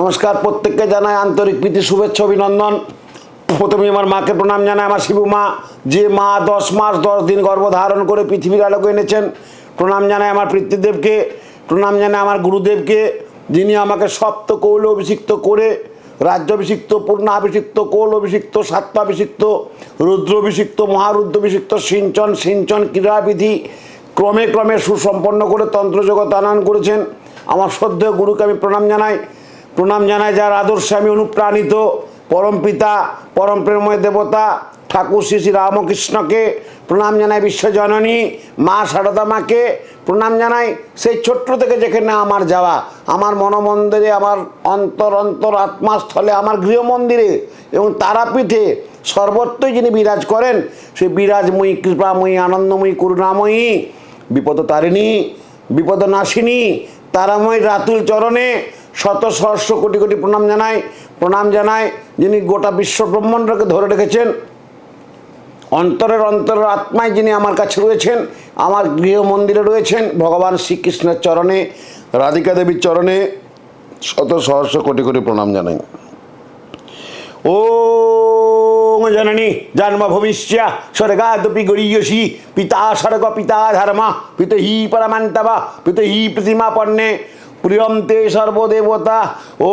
নমস্কার, প্রত্যেককে জানাই আন্তরিক প্রীতি, শুভেচ্ছা, অভিনন্দন। প্রথমে আমার মাকে প্রণাম জানাই, আমার শিবু মা, যে মা দশ মাস, দশ দিন গর্ভ ধারণ করে পৃথিবীর আলোকে এনেছেন। প্রণাম জানাই আমার পিতৃদেবকে, প্রণাম জানাই আমার গুরুদেবকে, যিনি আমাকে সপ্ত কৌল অভিষিক্ত করে রাজ্যাভিষিক্ত পূর্ণাভিষিক্ত কৌল অভিষিক্ত সাত্যাভিষিক্ত রুদ্রাভিষিক্ত মহারুদ্রাভিষিক্ত সিঞ্চন সিঞ্চন ক্রীড়াবিধি ক্রমে ক্রমে সুসম্পন্ন করে তন্ত্র জগৎ আনয়ন করেছেন। আমার শ্রদ্ধেয় গুরুকে আমি প্রণাম জানাই। প্রণাম জানাই যার আদর্শে আমি অনুপ্রাণিত, পরম পিতা, পরম প্রেময় দেবতা, ঠাকুর শ্রী শ্রী রামকৃষ্ণকে প্রণাম জানাই বিশ্বজননী, মা সারদা মাকে প্রণাম জানাই। সেই ছোট্ট থেকে যেখানে আমার যাওয়া, আমার মনোমন্দিরে, আমার অন্তর অন্তর আত্মাস্থলে, আমার গৃহমন্দিরে এবং তারাপীঠে সর্বত্রই যিনি বিরাজ করেন, সেই বিরাজময়ী, কৃপাময়ী, আনন্দময়ী, করুণাময়ী বিপদ তারিণী বিপদ নাশিনী তারাময় রাতুল চরণে শত সহস্র কোটি কোটি প্রণাম জানাই প্রণাম জানাই যিনি গোটা বিশ্ব ব্রহ্মাণ্ডকে ধরে রেখেছেন। অন্তরের অন্তরের আত্মায় যিনি আমার কাছে রয়েছেন, আমার গৃহ মন্দিরে রয়েছেন, ভগবান শ্রীকৃষ্ণের চরণে, রাধিকা দেবীর চরণে শত সহস্র কোটি কোটি প্রণাম জানাই। ও জননী জন্মভূমিশ্চ স্বর্গাদপি গরীয়সী, পিতা স্বর্গ পিতা ধর্ম পিত হি পরমান্তব পিত হি প্রতিমা পণ্যে প্রিয়ম তে সর্বদেবতা ও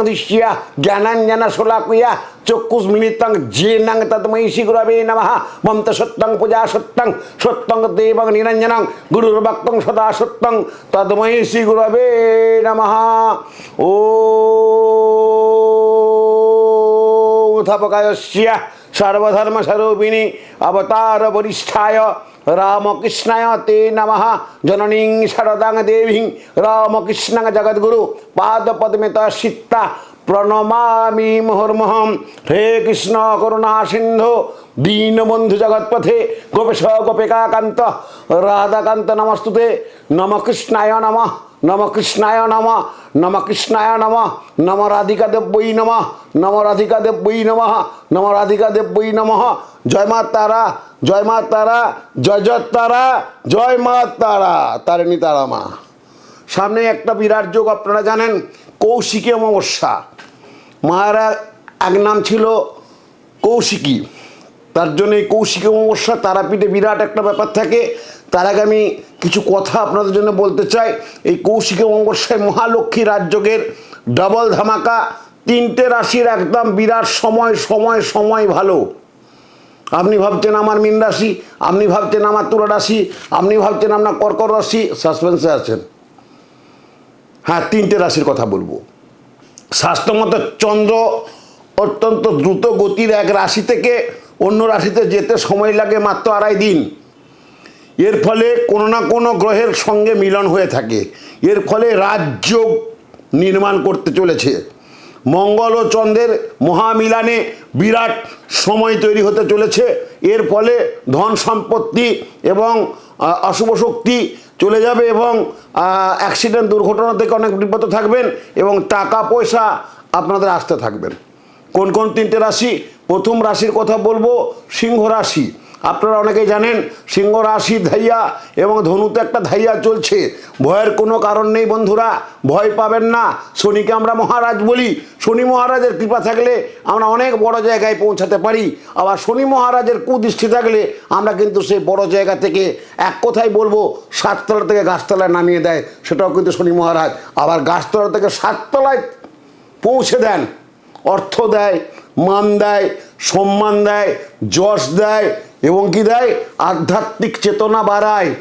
দৃশ্য জ্ঞানাঞ্জন শোলাকুয়া চক্ষুষ মিলিতং জেনং তদমৈ শ্রী গুরবে নমঃ মন্ত সত্যং পূজা সত্যং সত্যং দেবং নিরঞ্জনং গুরুর্ভক্তং সদা সত্যং তদমৈ শ্রী গুরবে নমঃ ও উত্থাপকায়স্য সর্বধর্মস্বরূপিণী অবতার বরিষ্ঠায় রামকৃষ্ণায় তে নম জননীং শারদাং দেবীং রামকৃষ্ণাং জগদ্গুরু পাদপদ্মিত সীতা প্রণমামি মুহুর্মুহম হে কৃষ্ণ করুণা সিন্ধু দীনবন্ধু জগৎপথে গোপেশ গোপিকাকান্ত রাধাকান্ত নমস্তুতে নম কৃষ্ণায় নমঃ নম কৃষ্ণায় নম নম কৃষ্ণায় নম নম রাধিকা দেব্যই নম নম রাধিকা দেব্যই নম নম রাধিকা দেব্যই নম জয় মা তারা জয় মা তারা জয় জয় তারা জয় মা তারা তারিণী তারা মা সামনে একটা বিরাট যোগ আপনারা জানেন, কৌশিকী অমাবস্যা। মায়েরা এক নাম ছিল কৌশিকী। তার জন্য এই কৌশিকী অমাবস্যা তারাপীঠে বিরাট একটা ব্যাপার থাকে। তার আগে আমি কিছু কথা আপনাদের জন্য বলতে চাই। এই কৌশিকী অমাবস্যায় মহালক্ষ্মী রাজযোগের ডবল ধামাকা, তিনটে রাশির একদম বিরাট সময় সময় সময় ভালো। আপনি ভাবছেন আমার মীন রাশি, আপনি ভাবছেন আমার তুলা রাশি, আপনি ভাবছেন আপনার কর্কর রাশি সাসপেন্সে আছেন। হ্যাঁ তিনটে রাশির কথা বলব। শাস্ত্রমত চন্দ্র অত্যন্ত দ্রুত গতির এক রাশি থেকে অন্য রাশিতে যেতে সময় লাগে মাত্র আড়াই দিন। এর ফলে কোনো না কোনো গ্রহের সঙ্গে মিলন হয়ে থাকে। এর ফলে রাজ্য নির্মাণ করতে চলেছে। মঙ্গল ও চন্দ্রের মহামিলানে বিরাট সময় তৈরি হতে চলেছে। এর ফলে ধন সম্পত্তি এবং অশুভ শক্তি চলে যাবে এবং অ্যাক্সিডেন্ট দুর্ঘটনা থেকে অনেক বিপদ থাকবেন এবং টাকা, পয়সা আপনাদের আসতে থাকবেন। কোন কোন তিনটে রাশি? প্রথম রাশির কথা বলব, সিংহ রাশি। আপনারা অনেকেই জানেন, সিংহ রাশি ধাইয়া এবং ধনুতে একটা ধাইয়া চলছে। ভয়ের কোনো কারণ নেই বন্ধুরা, ভয় পাবেন না। শনিকে আমরা মহারাজ বলি। শনি মহারাজের কৃপা থাকলে আমরা অনেক বড় জায়গায় পৌঁছাতে পারি। আবার শনি মহারাজের কুদৃষ্টি থাকলে আমরা কিন্তু সেই বড় জায়গা থেকে এক কথাই বলব, সাততলা থেকে গাছতলায় নামিয়ে দেয়, সেটাও কিন্তু শনি মহারাজ। আবার গাছতলা থেকে সাততলায় পৌঁছে দেন। অর্থ দেয়, মান দেয়, সম্মান দেয়, যশ দেয় এবং কি দেয়? আধ্যাত্মিক চেতনা বাড়ায়।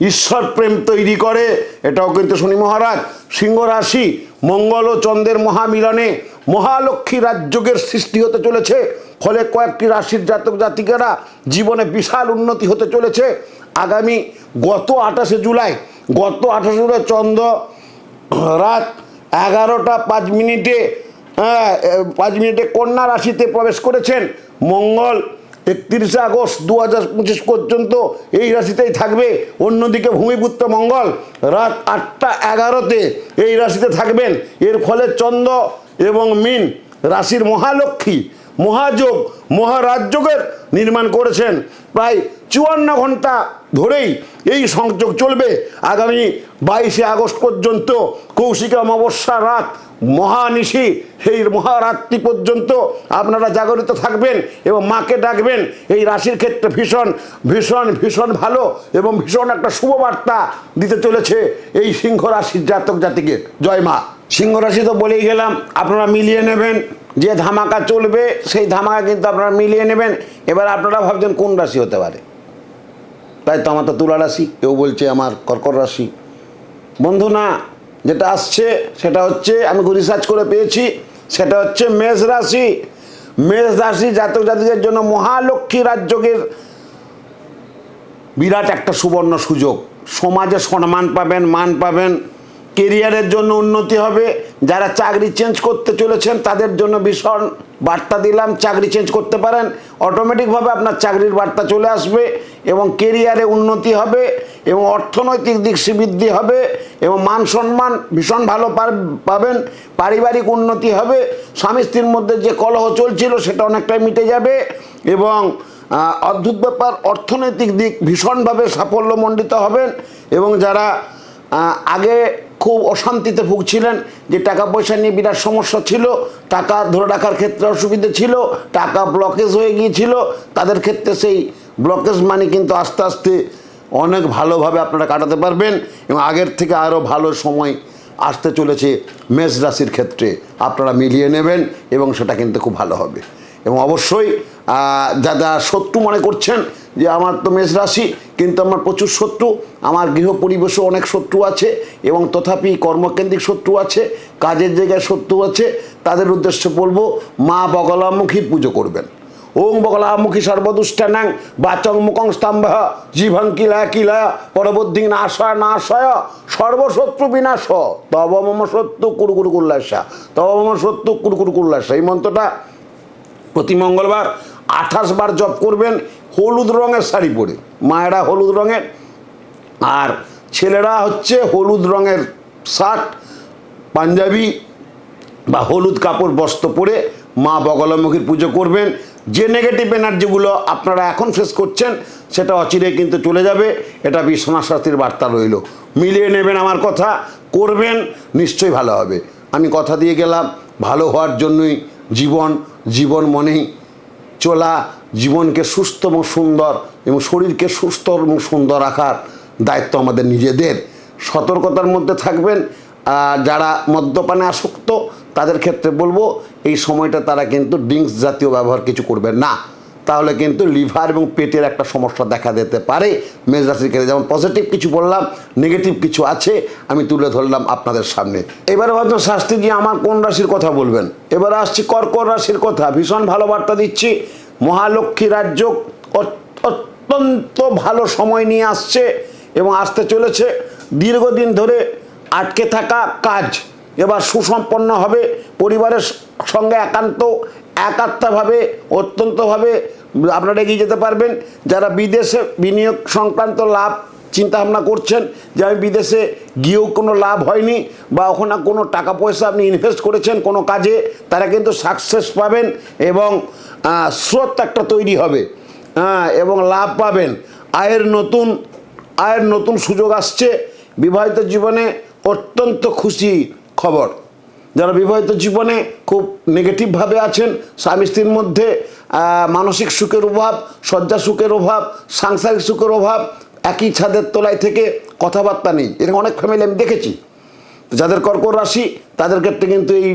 ঈশ্বর প্রেম তৈরি করে, এটাও কিন্তু শনি মহারাজ, সিংহ রাশি, মঙ্গল ও চন্দ্রের মহামিলনে মহালক্ষ্মী রাজযোগের সৃষ্টি হতে চলেছে, ফলে কয়েকটি রাশির জাতক জাতিকারা জীবনে বিশাল উন্নতি হতে চলেছে। আগামী গত আঠাশে জুলাই, গত আঠাশে জুলাই চন্দ্র রাত এগারোটা পাঁচ মিনিটে হ্যাঁ, পাঁচ মিনিটে কন্যা রাশিতে প্রবেশ করেছেন। মঙ্গল একত্রিশে আগস্ট দু হাজার পঁচিশ পর্যন্ত এই রাশিতেই থাকবে। অন্যদিকে ভূমিপুত্র মঙ্গল রাত আটটা এগারোতে এই রাশিতে থাকবেন। এর ফলে চন্দ্র এবং মিন রাশির মহালক্ষ্মী মহাযোগ মহারাজযোগের নির্মাণ করেছেন। প্রায় চুয়ান্ন ঘণ্টা ধরেই এই সংযোগ চলবে। আগামী বাইশে আগস্ট পর্যন্ত কৌশিক অমাবস্যা রাত মহানিশি সেই মহারাত্রি পর্যন্ত আপনারা জাগরিত থাকবেন এবং মাকে ডাকবেন। এই রাশির ক্ষেত্রে ভীষণ ভীষণ ভীষণ ভালো এবং ভীষণ একটা শুভবার্তা দিতে চলেছে এই সিংহ রাশির জাতক জাতিকে। জয় মা। সিংহ রাশি তো বলেই গেলাম, আপনারা মিলিয়ে নেবেন। যে ধামাকা চলবে, সেই ধামাকা কিন্তু আপনারা মিলিয়ে নেবেন। এবার আপনারা ভাবছেন কোন রাশি হতে পারে? তাই তো আমার তো তুলা রাশি, কেউ বলছে আমার কর্কর রাশি। বন্ধু না, যেটা আসছে সেটা হচ্ছে আমি রিসার্চ করে পেয়েছি, সেটা হচ্ছে মেষ রাশি। মেষ রাশি জাতক জাতিদের জন্য মহালক্ষ্মী রাজযোগের বিরাট একটা সুবর্ণ সুযোগ। সমাজে সম্মান পাবেন, মান পাবেন কেরিয়ারের জন্য উন্নতি হবে। যারা চাকরি চেঞ্জ করতে চলেছেন, তাদের জন্য ভীষণ বার্তা দিলাম, চাকরি চেঞ্জ করতে পারেন। অটোমেটিকভাবে আপনার চাকরির বার্তা চলে আসবে এবং কেরিয়ারে উন্নতি হবে এবং অর্থনৈতিক দিক বৃদ্ধি হবে এবং মান সম্মান ভীষণ ভালো পাবেন, পারিবারিক উন্নতি হবে, স্বামী স্ত্রীর মধ্যে যে কলহ চলছিল সেটা অনেকটাই মিটে যাবে এবং অদ্ভুত ব্যাপার, অর্থনৈতিক দিক ভীষণভাবে সাফল্যমণ্ডিত হবেন এবং যারা আগে খুব অশান্তিতে ভুগছিলেন যে টাকা পয়সা নিয়ে বিরাট সমস্যা ছিল টাকা ধরে রাখার ক্ষেত্রে অসুবিধে ছিল টাকা ব্লকেজ হয়ে গিয়েছিল তাদের ক্ষেত্রে সেই ব্লকেজ মানি কিন্তু আস্তে আস্তে অনেক ভালোভাবে আপনারা কাটাতে পারবেন এবং আগের থেকে আরও ভালো সময় আসতে চলেছে মেষ রাশির ক্ষেত্রে। আপনারা মিলিয়ে নেবেন এবং সেটা কিন্তু খুব ভালো হবে। এবং অবশ্যই আহ, যারা শত্রু মনে করছেন যে আমার তো মেষ রাশি, কিন্তু আমার প্রচুর শত্রু। আমার গৃহ পরিবেশে অনেক শত্রু আছে এবং তথাপি কর্মকেন্দ্রিক শত্রু আছে, কাজের জায়গায় শত্রু আছে। তাদের উদ্দেশ্যে বলব, মা বগলামুখীর পুজো করবেন। ওং বগলামুখী সর্বদুষ্টানাং বাচং মুখং স্তম্ভ জীবং কিলা কিলা পরবর্তী নাশয় নাশয় সর্বশত্রু বিনাশ। তব মম সত্য কুরকুর কুল্লাসা তব মম সত্য কুরকুর কুল্লাসা এই মন্ত্রটা প্রতি মঙ্গলবার আঠাশ বার জপ করবেন। হলুদ রঙের শাড়ি পরে। মায়েরা হলুদ রঙের। আর ছেলেরা হচ্ছে হলুদ রঙের শার্ট, পাঞ্জাবি বা হলুদ কাপড় বস্ত্র পরে মা বগলামুখীর পুজো করবেন। যে নেগেটিভ এনার্জিগুলো আপনারা এখন ফেস করছেন, সেটা অচিরে কিন্তু চলে যাবে। এটা বিশ্বনাথ শাস্ত্রীর বার্তা রইল। মিলিয়ে নেবেন আমার কথা, করবেন, নিশ্চয়ই ভালো হবে। আমি কথা দিয়ে গেলাম, ভালো হওয়ার জন্যই জীবন জীবন মনেই চলা জীবনকে সুস্থ এবং সুন্দর এবং শরীরকে সুস্থ এবং সুন্দর রাখার দায়িত্ব আমাদের নিজেদের। সতর্কতার মধ্যে থাকবেন। আর যারা মদ্যপানে আসক্ত, তাদের ক্ষেত্রে বলব, এই সময়টা তারা কিন্তু ড্রিঙ্কস জাতীয় ব্যবহার কিছু করবেন না। তাহলে কিন্তু লিভার এবং পেটের একটা সমস্যা দেখা দিতে পারে। মেজাজের ক্ষেত্রে যেমন পজিটিভ কিছু বললাম নেগেটিভ কিছু আছে, আমি তুলে ধরলাম আপনাদের সামনে। এবারে হয়তো শাস্ত্রীজি আমার কোন রাশির কথা বলবেন? এবারে আসছি কর্কট রাশির কথা। ভীষণ ভালো বার্তা দিচ্ছি। মহালক্ষ্মী রাজ্য অত্যন্ত ভালো সময় নিয়ে আসছে এবং আসতে চলেছে। দীর্ঘদিন ধরে আটকে থাকা কাজ এবার সুসম্পন্ন হবে। পরিবারের সঙ্গে একান্ত, একাত্মভাবে, অত্যন্তভাবে আপনারা এগিয়ে যেতে পারবেন। যারা বিদেশে বিনিয়োগ সংক্রান্ত লাভ চিন্তা ভাবনা করছেন যে আমি বিদেশে গিয়েও কোনো লাভ হয়নি বা ওখানে কোনো টাকা পয়সা আপনি ইনভেস্ট করেছেন কোনো কাজে, তারা কিন্তু সাকসেস পাবেন এবং স্রোত একটা তৈরি হবে। হ্যাঁ এবং লাভ পাবেন। আয়ের নতুন আয়ের নতুন সুযোগ আসছে। বিবাহিত জীবনে অত্যন্ত খুশি খবর। যারা বিবাহিত জীবনে খুব নেগেটিভভাবে আছেন, স্বামী স্ত্রীর মধ্যে মানসিক সুখের অভাব, শয্যা সুখের অভাব, সাংসারিক সুখের অভাব, একই ছাদের তলায় থেকে কথাবার্তা নেই। এরকম অনেক ফ্যামিলি আমি দেখেছি। যাদের কর্কট রাশি, তাদের ক্ষেত্রে কিন্তু এই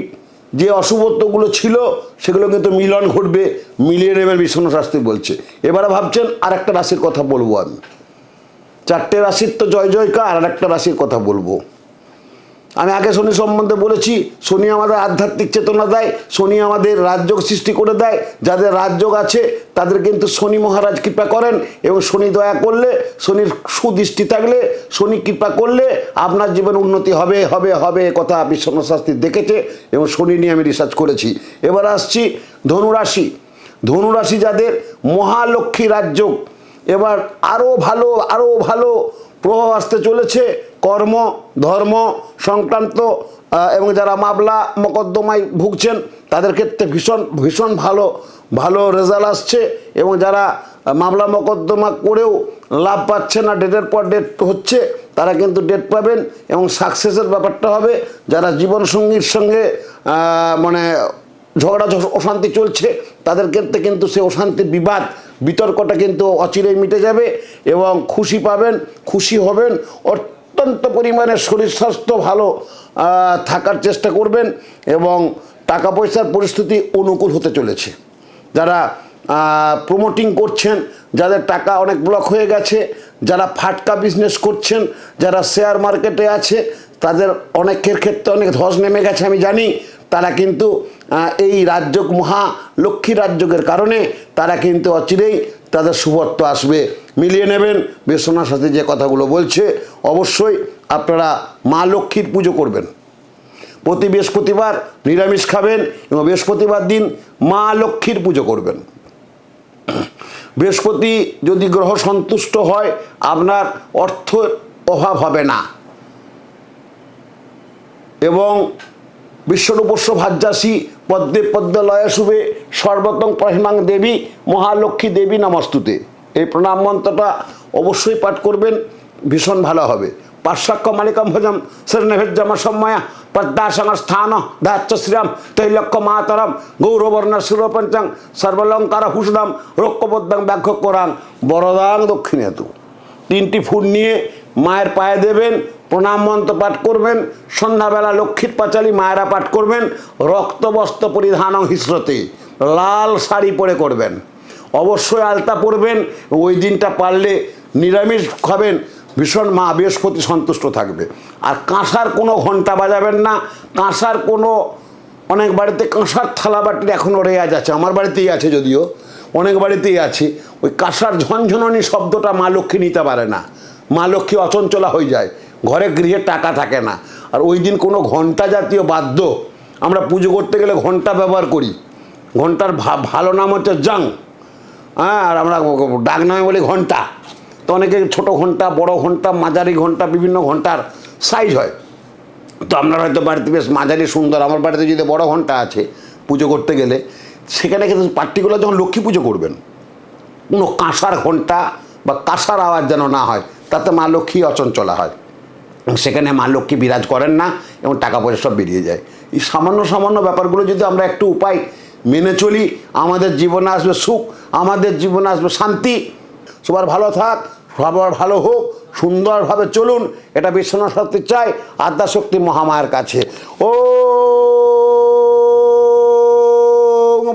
যে অশুভত্বগুলো ছিল, সেগুলো কিন্তু মিলন ঘটবে, মিলিয়ে নেবেন বিষ্ণু শাস্ত্রী বলছে। এবারে ভাবছেন আর একটা রাশির কথা বলব আমি। চারটে রাশির তো জয় জয়কার আর একটা রাশির কথা বলব। আমি আগে শনি সম্বন্ধে বলেছি, শনি আমাদের আধ্যাত্মিক চেতনা দেয়, শনি আমাদের রাজযোগ সৃষ্টি করে দেয়, যাদের রাজযোগ আছে, তাদের কিন্তু শনি মহারাজ কৃপা করেন এবং শনি দয়া করলে, শনির সুদৃষ্টি থাকলে, শনি কৃপা করলে আপনার জীবন উন্নতি হবে হবে হবে কথা বিশ্বনাথ শাস্ত্রী দেখেছে এবং শনি নিয়ে আমি রিসার্চ করেছি। এবার আসছি ধনুরাশি। ধনুরাশি যাদের মহালক্ষ্মী রাজযোগ, এবার আরও ভালো আরও ভালো প্রভাব আসতে চলেছে কর্ম, ধর্ম, সংক্রান্ত এবং যারা মামলা, মোকদ্দমায় ভুগছেন, তাদের ক্ষেত্রে ভীষণ ভীষণ ভালো ভালো রেজাল্ট আসছে। এবং যারা মামলা, মোকদ্দমা করেও লাভ পাচ্ছে না ডেটের পর ডেট হচ্ছে, তারা কিন্তু ডেট পাবেন এবং সাকসেসের ব্যাপারটা হবে। যারা জীবনসঙ্গীর সঙ্গে মানে ঝগড়া, অশান্তি চলছে, তাদের ক্ষেত্রে কিন্তু সে অশান্তির বিবাদ, বিতর্কটা কিন্তু অচিরেই মিটে যাবে এবং খুশি পাবেন, খুশি হবেন। অত্যন্ত পরিমাণে শরীর স্বাস্থ্য ভালো থাকার চেষ্টা করবেন এবং টাকা পয়সার পরিস্থিতি অনুকূল হতে চলেছে। যারা প্রমোটিং করছেন, যাদের টাকা অনেক ব্লক হয়ে গেছে, যারা ফাটকা বিজনেস করছেন, যারা শেয়ার মার্কেটে আছে, তাদের অনেকের ক্ষেত্রে অনেক ধস নেমে গেছে, আমি জানি। তারা কিন্তু এই রাজ্য মহা লক্ষ্মী রাজ্যের কারণে তারা কিন্তু অচিরেই তাদের শুভত্ব আসবে। মিলিয়ে নেবেন বিশ্বনাথ সাথে যে কথাগুলো বলছে, অবশ্যই আপনারা মা লক্ষ্মীর পুজো করবেন। প্রতি বৃহস্পতিবার নিরামিষ খাবেন এবং বৃহস্পতিবার দিন মা লক্ষ্মীর পুজো করবেন। বৃহস্পতি যদি গ্রহ সন্তুষ্ট হয়, আপনার অর্থ অভাব হবে না। এবং বিশ্বরূপস্য ভাজ্যাসী পদ্মে পদ্মলয় শুভে সর্বতং প্রহিমাং দেবী মহালক্ষ্মী দেবী নমস্তুতে। এই প্রণাম মন্ত্রটা অবশ্যই পাঠ করবেন, ভীষণ ভালো হবে। পার্শ্বাক্ষ মালিকম ভজম শ্রেণভেজ্জম সম্ময়া পদ্মাসন স্থান ধাচ্চ শ্রীরাম তৈলক্ষ মাতরম গৌরবর্ণ সুরপঞ্চং সর্বলঙ্কার হুসদাম রক্ষবদ্দাং ব্যাঘ্য কোরাং বরদাং দক্ষিণেতু। তিনটি ফুল নিয়ে মায়ের পায়ে দেবেন প্রণাম মন্ত্র পাঠ করবেন, সন্ধ্যাবেলা লক্ষ্মীর পাঁচালী মায়েরা পাঠ করবেন, রক্তবস্ত্র পরিধান হিসরতে, লাল শাড়ি পরে করবেন। অবশ্যই আলতা পরবেন ওই দিনটা পারলে নিরামিষ খাবেন, ভীষণ মা বৃহস্পতি সন্তুষ্ট থাকবে। আর কাঁসার কোনো ঘণ্টা বাজাবেন না, কাঁসার কোনো, অনেক বাড়িতে কাঁসার থালা বাটির এখনও রেয়াজ আছে, আমার বাড়িতেই আছে যদিও, অনেক বাড়িতেই আছে, ওই কাঁসার ঝনঝননি শব্দটা মা লক্ষ্মী নিতে পারে না। মা লক্ষ্মী অচঞ্চলা হয়ে যায় ঘরে গৃহে টাকা থাকে না। আর ওই দিন কোনো ঘণ্টা জাতীয় বাদ্য, আমরা পুজো করতে গেলে ঘণ্টা ব্যবহার করি। ঘণ্টার ভালো নাম হচ্ছে জাং। হ্যাঁ আর আমরা ডাক নামে বলি ঘণ্টা। তো অনেকে ছোট ঘণ্টা, বড় ঘণ্টা, মাঝারি ঘণ্টা, বিভিন্ন ঘণ্টার সাইজ হয়। তো আপনার হয়তো বাড়িতে বেশ মাঝারি সুন্দর, আমার বাড়িতে যদি বড় ঘণ্টা আছে পুজো করতে গেলে, সেখানে কিন্তু পার্টিকুলার যখন লক্ষ্মী পুজো করবেন, কোনো কাঁসার ঘণ্টা বা কাঁসার আওয়াজ যেন না হয়, তাতে মা লক্ষ্মী অচঞ্চলা হয়। সেখানে মা লক্ষ্মী বিরাজ করেন না এবং টাকা পয়সা সব বেরিয়ে যায়। এই সামান্য সামান্য ব্যাপারগুলো যদি আমরা একটু উপায় মেনে চলি, আমাদের জীবনে আসবে সুখ, আমাদের জীবনে আসবে শান্তি। সবার ভালো থাক, সবার ভালো হোক, সুন্দরভাবে চলুন, এটা বিশ্বনাথ শক্তি চাই আদ্যাশক্তি মহামায়ের কাছে। ও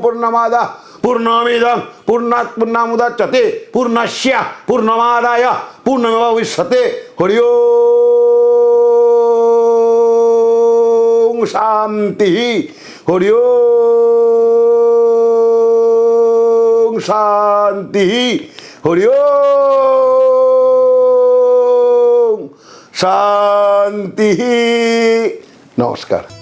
পূর্ণমাদা, পূর্ণমিদম, পূর্ণাৎ পূর্ণামুদাচ্যতে পূর্ণস্য পূর্ণমাদায় পূর্ণমেবাবিষ্যতে হরি ওম। শান্তি। হরি শান্তি। হরি শান্তি। নমস্কার।